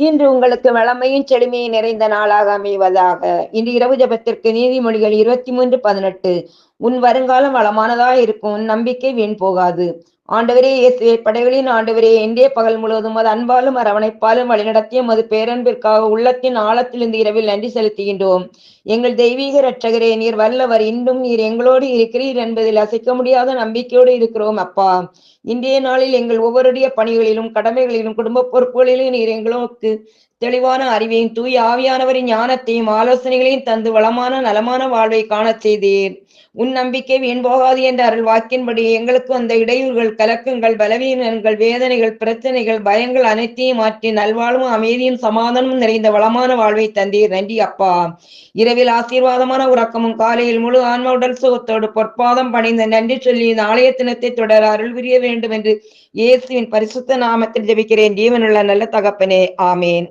இன்று உங்களுக்கு வளமையும் செழுமையும் நிறைந்த நாளாக அமைவதாக. இன்று இரவு ஜபத்திற்கு நீதிமொழிகள் இருபத்தி மூன்று பதினெட்டு. உன் வருங்காலம் வளமானதா இருக்கும். நம்பிக்கை வீண் போகாது. ஆண்டவரே இயேசுவே படைகளின் ஆண்டவரே என்றே பகல் முழுவதும் அது அன்பாலும் அரவணைப்பாலும் வழிநடத்திய மது பேரன்பிற்காக உள்ளத்தின் ஆழத்திலிருந்து இரவில் நன்றி செலுத்துகின்றோம். எங்கள் தெய்வீக இரட்சகரே நீர் வல்லவர். இன்றும் நீர் எங்களோடு இருக்கிறீர் என்பதில் அசைக்க முடியாத நம்பிக்கையோடு இருக்கிறோம் அப்பா. இன்றைய நாளில் எங்கள் ஒவ்வொருடைய பணிகளிலும் கடமைகளிலும் குடும்ப பொறுப்புகளிலும் நீர் எங்களுக்கு தெளிவான அறிவையும் தூய் ஆவியானவரின் ஞானத்தையும் ஆலோசனைகளையும் தந்து வளமான நலமான வாழ்வை காணச் செய்தீர். உன் நம்பிக்கை வீண் போகாது என்ற அருள் வாக்கின்படி எங்களுக்கு அந்த இடையூறுகள் கலக்கங்கள் பலவீனங்கள் வேதனைகள் பிரச்சனைகள் பயங்கள் அனைத்தையும் மாற்றி நல்வாழ்வும் அமைதியும் சமாதானமும் நிறைந்த வளமான வாழ்வை தந்தீர். நன்றி அப்பா. இரவில் ஆசீர்வாதமான உறக்கமும் காலையில் முழு ஆன்ம உடல் சுகத்தோடு பொற்பாதம் பணிந்த நன்றி சொல்லி இந்த ஆலய தினத்தை தொடர அருள் புரிய வேண்டும் என்று இயேசுவின் பரிசுத்த நாமத்தில் ஜெபிக்கிறேன். ஜீவனுள்ள நல்ல தகப்பனே. ஆமேன்.